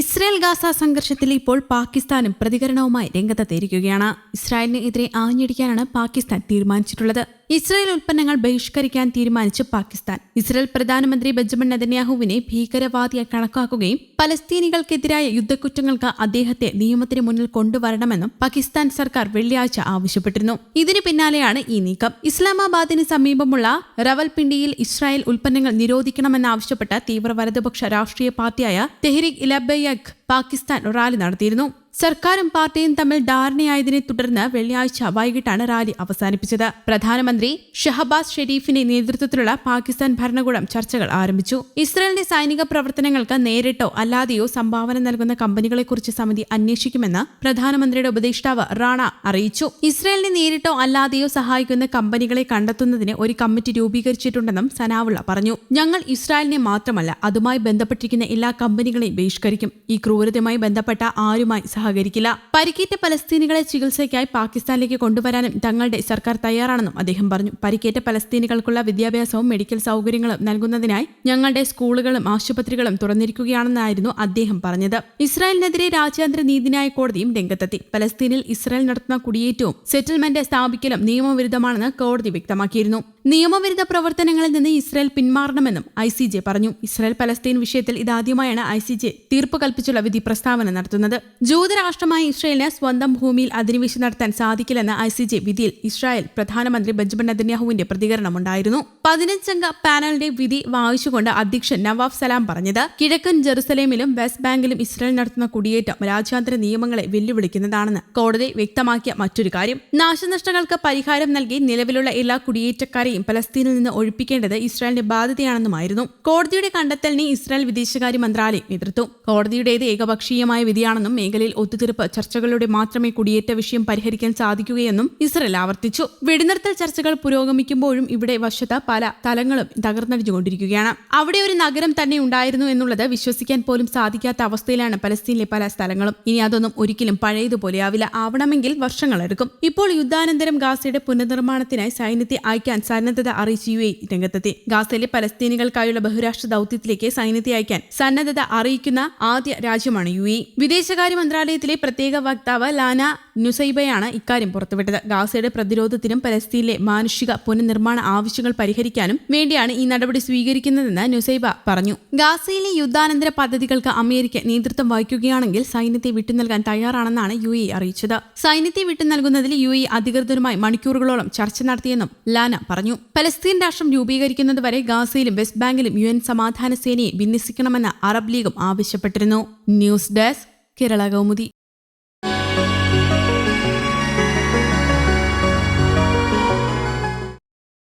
Israel Gaza സംഘർഷത്തിൽ ഇപ്പോൾ പാകിസ്ഥാനും പ്രതികരണവുമായി രംഗത്തെത്തിയിരിക്കുകയാണ്. ഇസ്രായേലിനെതിരെ ആഞ്ഞടിക്കാനാണ് പാകിസ്ഥാൻ തീരുമാനിച്ചിട്ടുള്ളത്. ഇസ്രായേൽ ഉൽപ്പന്നങ്ങൾ ബഹിഷ്കരിക്കാൻ തീരുമാനിച്ച് പാകിസ്ഥാൻ. ഇസ്രായേൽ പ്രധാനമന്ത്രി ബെഞ്ചമിൻ നെതന്യാഹുവിനെ ഭീകരവാദിയായി കണക്കാക്കുകയും പലസ്തീനികൾക്കെതിരായ യുദ്ധക്കുറ്റങ്ങൾക്ക് അദ്ദേഹത്തെ നിയമത്തിന് മുന്നിൽ കൊണ്ടുവരണമെന്നും പാകിസ്ഥാൻ സർക്കാർ വെള്ളിയാഴ്ച ആവശ്യപ്പെട്ടിരുന്നു. ഇതിനു പിന്നാലെയാണ് ഈ നീക്കം. ഇസ്ലാമാബാദിന് സമീപമുള്ള റവൽപിണ്ടിയിൽ ഇസ്രായേൽ ഉൽപ്പന്നങ്ങൾ നിരോധിക്കണമെന്നാവശ്യപ്പെട്ട തീവ്ര വലതുപക്ഷ രാഷ്ട്രീയ പാർട്ടിയായ തെഹ്രിക് ഇലബയക് പാകിസ്ഥാൻ റാലി നടത്തിയിരുന്നു. സർക്കാരും പാർട്ടിയും തമ്മിൽ ധാരണയായതിനെ തുടർന്ന് വെള്ളിയാഴ്ച വൈകിട്ടാണ് റാലി അവസാനിപ്പിച്ചത്. പ്രധാനമന്ത്രി ഷഹബാസ് ഷെരീഫിന്റെ നേതൃത്വത്തിലുള്ള പാകിസ്ഥാൻ ഭരണകൂടം ചർച്ചകൾ ആരംഭിച്ചു. ഇസ്രയേലിന്റെ സൈനിക പ്രവർത്തനങ്ങൾക്ക് നേരിട്ടോ അല്ലാതെയോ സംഭാവന നൽകുന്ന കമ്പനികളെക്കുറിച്ച് സമിതി അന്വേഷിക്കുമെന്ന് പ്രധാനമന്ത്രിയുടെ ഉപദേഷ്ടാവ് റാണ അറിയിച്ചു. ഇസ്രയേലിനെ നേരിട്ടോ അല്ലാതെയോ സഹായിക്കുന്ന കമ്പനികളെ കണ്ടെത്തുന്നതിന് ഒരു കമ്മിറ്റി രൂപീകരിച്ചിട്ടുണ്ടെന്നും സനാവുള്ള പറഞ്ഞു. ഞങ്ങൾ ഇസ്രായേലിനെ മാത്രമല്ല അതുമായി ബന്ധപ്പെട്ടിരിക്കുന്ന എല്ലാ കമ്പനികളെയും ബഹിഷ്കരിക്കും. ഈ ക്രൂരതയുമായി ബന്ധപ്പെട്ട ആരുമായി സഹകരിക്കില്ല. പരിക്കേറ്റ പലസ്തീനികളെ ചികിത്സയ്ക്കായി പാകിസ്ഥാനിലേക്ക് കൊണ്ടുവരാനും തങ്ങളുടെ സർക്കാർ തയ്യാറാണെന്നും അദ്ദേഹം പറഞ്ഞു. പരിക്കേറ്റ പലസ്തീനികൾക്കുള്ള വിദ്യാഭ്യാസവും മെഡിക്കൽ സൗകര്യങ്ങളും നൽകുന്നതിനായി ഞങ്ങളുടെ സ്കൂളുകളും ആശുപത്രികളും തുറന്നിരിക്കുകയാണെന്നായിരുന്നു അദ്ദേഹം പറഞ്ഞത്. ഇസ്രായേലിനെതിരെ രാജ്യാന്തര നീതിന്യായ കോടതിയും രംഗത്തെത്തി. പലസ്തീനിൽ ഇസ്രായേൽ നടത്തുന്ന കുടിയേറ്റവും സെറ്റിൽമെന്റ് സ്ഥാപിക്കലും നിയമവിരുദ്ധമാണെന്ന് കോടതി വ്യക്തമാക്കിയിരുന്നു. നിയമവിരുദ്ധ പ്രവർത്തനങ്ങളിൽ നിന്ന് ഇസ്രായേൽ പിന്മാറണമെന്നും ഐ സി ജെ പറഞ്ഞു. ഇസ്രായേൽ പലസ്തീൻ വിഷയത്തിൽ ഇതാദ്യമായാണ് ഐ സി ജെ തീർപ്പ് കൽപ്പിച്ചുള്ള വിധി പ്രസ്താവന നടത്തുന്നത്. ജൂതരാഷ്ട്രമായ ഇസ്രായേലിന് സ്വന്തം ഭൂമിയിൽ അധിനിവേശം നടത്താൻ സാധിക്കില്ലെന്ന ഐ സി ജെ വിധിയിൽ ഇസ്രായേൽ പ്രധാനമന്ത്രി ബെഞ്ചമിൻ നെതന്യാഹുവിന്റെ പ്രതികരണമുണ്ടായിരുന്നു. പതിനഞ്ചംഗ പാനലിന്റെ വിധി വായിച്ചുകൊണ്ട് അധ്യക്ഷൻ നവാഫ് സലാം പറഞ്ഞത് കിഴക്കൻ ജെറുസലേമിലും വെസ്റ്റ് ബാങ്കിലും ഇസ്രായേൽ നടത്തുന്ന കുടിയേറ്റം രാജ്യാന്തര നിയമങ്ങളെ വെല്ലുവിളിക്കുന്നതാണെന്ന് കോടതി വ്യക്തമാക്കിയ മറ്റൊരു കാര്യം. നാശനഷ്ടങ്ങൾക്ക് പരിഹാരം നൽകി നിലവിലുള്ള എല്ലാ കുടിയേറ്റക്കാരെയും പലസ്തീനിൽ നിന്ന് ഒഴിപ്പിക്കേണ്ടത് ഇസ്രായേലിന്റെ ബാധ്യതയാണെന്നുമായിരുന്നു. കോടതിയുടെ കണ്ടെത്തലിനെ ഇസ്രായേൽ വിദേശകാര്യ മന്ത്രാലയം എതിർത്തു. കോടതിയുടേത് ഏകപക്ഷീയമായ വിധിയാണെന്നും മേഖലയിൽ ഒത്തുതീർപ്പ് ചർച്ചകളിലൂടെ മാത്രമേ കുടിയേറ്റ വിഷയം പരിഹരിക്കാൻ സാധിക്കുകയെന്നും ഇസ്രയേൽ ആവർത്തിച്ചു. വെടിനിർത്തൽ ചർച്ചകൾ പുരോഗമിക്കുമ്പോഴും ഇവിടെ വശത്ത് പല തലങ്ങളും തകർന്നടിഞ്ഞുകൊണ്ടിരിക്കുകയാണ്. അവിടെ ഒരു നഗരം തന്നെ ഉണ്ടായിരുന്നു എന്നുള്ളത് വിശ്വസിക്കാൻ പോലും സാധിക്കാത്ത അവസ്ഥയിലാണ് പലസ്തീനിലെ പല സ്ഥലങ്ങളും. ഇനി അതൊന്നും ഒരിക്കലും പഴയതുപോലെയാവില്ല ആവണമെങ്കിൽ വർഷങ്ങളെടുക്കും ഇപ്പോൾ യുദ്ധാനന്തരം ഗാസയുടെ പുനർനിർമ്മാണത്തിനായി സൈന്യത്തെ അയക്കാൻ സന്നദ്ധത അറിയിച്ച് യു എ രംഗത്തെത്തി. ഗാസയിലെ പലസ്തീനികൾക്കായുള്ള ബഹുരാഷ്ട്ര ദൌത്യത്തിലേക്ക് സൈന്യത്തെ അയക്കാൻ സന്നദ്ധത അറിയിക്കുന്ന ആദ്യ രാജ്യമാണ് യു എ വിദേശകാര്യ മന്ത്രാലയത്തിലെ പ്രത്യേക വക്താവ് ലാന നുസൈബയാണ് ഇക്കാര്യം പുറത്തുവിട്ടത്. ഗാസയുടെ പ്രതിരോധത്തിനും പലസ്തീനിലെ മാനുഷിക പുനർനിർമ്മാണ ആവശ്യങ്ങൾ പരിഹരിക്കാനും വേണ്ടിയാണ് ഈ നടപടി സ്വീകരിക്കുന്നതെന്ന് നുസൈബ പറഞ്ഞു. ഗാസയിലെ യുദ്ധാനന്തര പദ്ധതികൾക്ക് അമേരിക്ക നേതൃത്വം വഹിക്കുകയാണെങ്കിൽ സൈന്യത്തെ വിട്ടുനൽകാൻ തയ്യാറാണെന്നാണ് യു എ അറിയിച്ചത്. സൈന്യത്തെ വിട്ടുനൽകുന്നതിൽ യു എ അധികൃതരുമായി മണിക്കൂറുകളോളം ചർച്ച നടത്തിയെന്നും ലാന പറഞ്ഞു. പലസ്തീൻ രാഷ്ട്രം രൂപീകരിക്കുന്നതുവരെ ഗാസയിലും വെസ്റ്റ് ബാങ്കിലും യു എൻ സമാധാന സേനയെ വിന്യസിക്കണമെന്ന് അറബ് ലീഗും ആവശ്യപ്പെട്ടിരുന്നു. News desk Kerala Kaumudi